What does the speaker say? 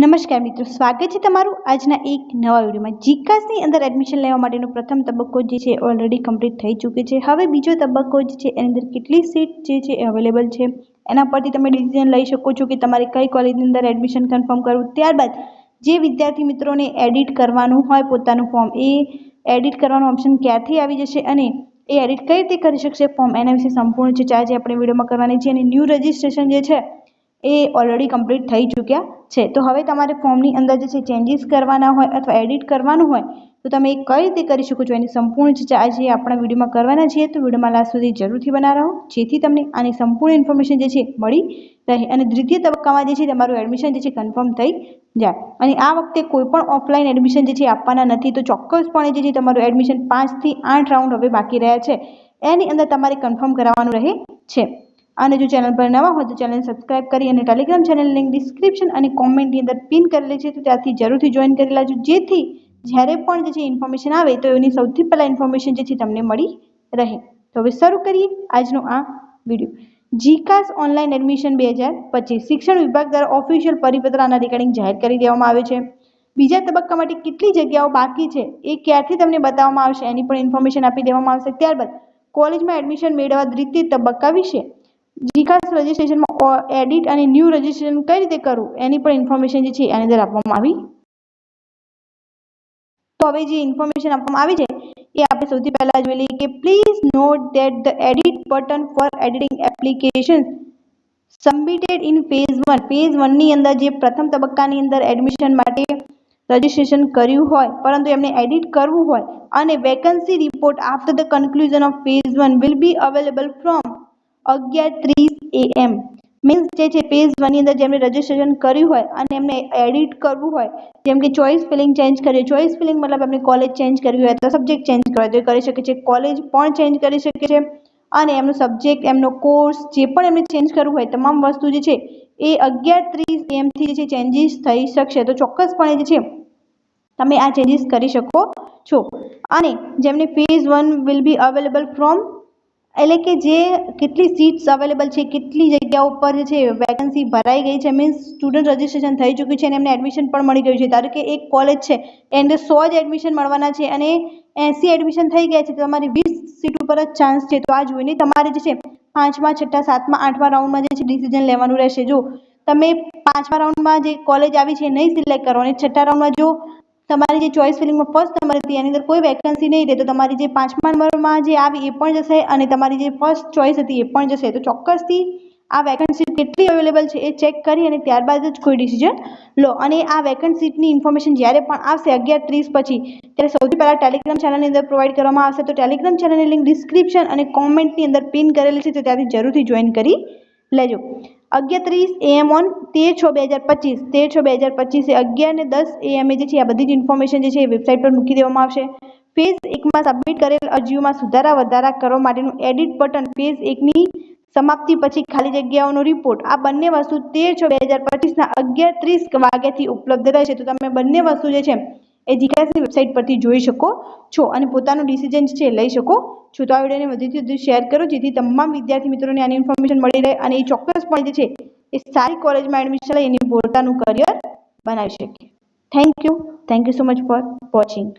નમસ્કાર મિત્રો, સ્વાગત છે તમારું આજના એક નવા વિડીયોમાં. જીકાસની અંદર એડમિશન લેવા માટેનો પ્રથમ તબક્કો જે છે ઓલરેડી કમ્પ્લીટ થઈ ચૂક્યો છે. હવે બીજો તબક્કો જે છે એની અંદર કેટલી સીટ જે છે અવેલેબલ છે, એના પરથી તમે ડિસિઝન લઈ શકો છો કે તમારે કઈ કોલેજની અંદર એડમિશન કન્ફર્મ કરવું. ત્યારબાદ જે વિદ્યાર્થી મિત્રોને એડિટ કરવાનું હોય, પોતાનું ફોર્મ એ એડિટ કરવાનું ઓપ્શન ક્યાંથી આવી જશે અને એ એડિટ કઈ રીતે કરી શકશે ફોર્મ એના વિશે સંપૂર્ણ ચર્ચા આજે આપણે વિડીયોમાં કરવાની છે. અને ન્યૂ રજિસ્ટ્રેશન જે છે એ ઓલરેડી કમ્પ્લીટ થઈ ચૂક્યા છે. તો હવે તમારે ફોર્મની અંદર જે છે ચેન્જીસ કરવાના હોય અથવા એડિટ કરવાનું હોય, તો તમે એ કઈ રીતે કરી શકો છો? એની સંપૂર્ણ ચર્ચા આજે આપણા વિડીયોમાં કરવાના છીએ, તો વિડીયોમાં લાસ્ટ સુધી જરૂરથી બના રહો જેથી તમને આની સંપૂર્ણ ઇન્ફોર્મેશન જે છે, મળી રહે. અને દ્વિતીય તબક્કામાં જે છે, તમારું એડમિશન જે છે કન્ફર્મ થઈ જાય. અને આ વખતે કોઈપણ ઓફલાઈન એડમિશન જે છે, આપવાના નથી. તો ચોક્કસપણે જે છે, તમારું એડમિશન પાંચથી આઠ રાઉન્ડ હવે બાકી રહ્યા છે. એની અંદર તમારે કન્ફર્મ કરાવવાનું રહે છે. અને જો ચેનલ પર નવા હોય તો ચેનલ સબસ્ક્રાઇબ કરી અને ટેલિગ્રામ ચેનલ લિંક ડિસ્ક્રિપ્શન અને કોમેન્ટની અંદર પિન કરેલી છે તો ત્યાંથી જરૂરથી જોઈન કરી લેજો. જેથી જ્યારે પણ જે ઇન્ફોર્મેશન આવે તો એની સૌથી પહેલાં ઇન્ફોર્મેશન જે છે તમને મળી રહે. તો હવે શરૂ કરીએ આજનો આ વીડિયો જીકાસ ઓનલાઈન એડમિશન બે હજાર પચીસ. શિક્ષણ વિભાગ દ્વારા ઓફિશિયલ પરિપત્ર આના રિગાર્ડિંગ જાહેર કરી દેવામાં આવે છે. બીજા તબક્કા માટે કેટલી જગ્યાઓ બાકી છે એ ક્યારથી તમને બતાવવામાં આવશે એની પણ ઇન્ફોર્મેશન આપી દેવામાં આવશે. ત્યારબાદ કોલેજમાં એડમિશન મેળવવા દ્વિતીય તબક્કા વિશે જીકાસ રજિસ્ટ્રેશનમાં એડિટ અને ન્યૂ રજિસ્ટ્રેશન કઈ રીતે કરવું એની પણ ઇન્ફોર્મેશન જે છે એની અંદર આપવામાં આવી. તો હવે જે ઇન્ફોર્મેશન આપવામાં આવી છે, એ આપણે સૌથી પહેલા જોઈ લઈએ કે please note that the edit button for editing application submitted in phase one phase વનની અંદર જે પ્રથમ તબક્કાની અંદર એડમિશન માટે રજિસ્ટ્રેશન કર્યું હોય, પરંતુ એમને એડિટ કરવું હોય, અને vacancy report after the conclusion of phase one will be available from અગિયાર ત્રીસ એએમ મીન્સ જે છે પેજ વનની અંદર જેમણે રજિસ્ટ્રેશન કર્યું હોય અને એમને એડિટ કરવું હોય, જેમ કે ચોઈસ ફિલિંગ ચેન્જ કરીએ ચોઈસ ફિલિંગ મતલબ એમને કોલેજ ચેન્જ કરવી હોય તો સબ્જેક્ટ ચેન્જ કરવો તો કરી શકે છે. કોલેજ પણ ચેન્જ કરી શકે છે અને એમનો સબ્જેક્ટ એમનો કોર્સ જે પણ એમને ચેન્જ કરવું હોય, તમામ વસ્તુ જે છે, એ અગિયાર ત્રીસ એમથી જે છે ચેન્જીસ થઈ શકશે. તો ચોક્કસપણે જે છે, તમે આ ચેન્જીસ કરી શકો છો. અને જેમને phase one will be available from એટલે કે જે કેટલી સીટ્સ અવેલેબલ છે, કેટલી જગ્યા ઉપર છે વેકન્સી ભરાઈ ગઈ છે મીન્સ સ્ટુડન્ટ રજિસ્ટ્રેશન થઈ ચૂક્યું છે અને એમને એડમિશન પણ મળી ગયું છે. ધારો કે એક કોલેજ છે એને સો જ એડમિશન મળવાના છે અને એંસી એડમિશન થઈ ગયા છે, તો તમારી વીસ સીટ ઉપર જ ચાન્સ છે. તો આ જોઈને તમારે જે છે, પાંચમા, છઠ્ઠા, સાતમા, આઠમા રાઉન્ડમાં જે છે ડિસિઝન લેવાનું રહેશે. જો તમે પાંચમા રાઉન્ડમાં જે કોલેજ આવી છે, નહીં સિલેક્ટ કરો અને છઠ્ઠા રાઉન્ડમાં જો તમારી જે ચોઇસ ફિલિંગમાં ફર્સ્ટ હતી એની અંદર કોઈ વેકન્સી નહીં રહે, તો તમારી જે પાંચમા નંબરમાં જે આવી એ પણ જશે અને તમારી જે ફર્સ્ટ ચોઇસ હતી એ પણ જશે. તો ચોક્કસથી આ વેકન્ટ કેટલી અવેલેબલ છે એ ચેક કરી અને ત્યારબાદ જ કોઈ ડિસિઝન લો. અને આ વેકન્ટ સીટની ઇન્ફોર્મેશન જ્યારે પણ આવશે અગિયાર ત્રીસ પછી, ત્યારે સૌથી પહેલાં ટેલિગ્રામ ચેનલની અંદર પ્રોવાઈડ કરવામાં આવશે. તો ટેલિગ્રામ ચેનલની લિંક ડિસ્ક્રિપ્શન અને કોમેન્ટની અંદર પિન કરેલી છે, તો ત્યાંથી જરૂરથી જોઈન કરી લેજો. અગિયાર એએમ ઓન તેર છ બે હજાર પચીસ. તેર છ બે હજાર પચીસે અગિયાર ને દસ એએમએ જે છે આ બધી જ ઇન્ફોર્મેશન જે છે એ વેબસાઇટ પર મૂકી દેવામાં આવશે. ફેઝ એકમાં સબમિટ કરેલ અરજીઓમાં સુધારા વધારા કરવા માટેનું એડિટ બટન ફેઝ એકની સમાપ્તિ પછી ખાલી જગ્યાઓનો રિપોર્ટ આ બંને વસ્તુ તેર છ બે હજાર પચીસના અગિયાર ત્રીસ વાગ્યાથી ઉપલબ્ધ રહેશે. તો તમે બંને વસ્તુ જે છે એ જીકાસી વેબસાઇટ પરથી જોઈ શકો છો અને પોતાનું ડિસિઝન છે લઈ શકો છો. તો આ વિડીયોને વધુથી વધુ શેર કરો, જેથી તમામ વિદ્યાર્થી મિત્રોને આની ઇન્ફોર્મેશન મળી રહે અને એ ચોક્કસપણે જે છે એ સારી કોલેજમાં એડમિશન લઈ એની પોતાનું કરિયર બનાવી શકે. Thank you thank you so much for watching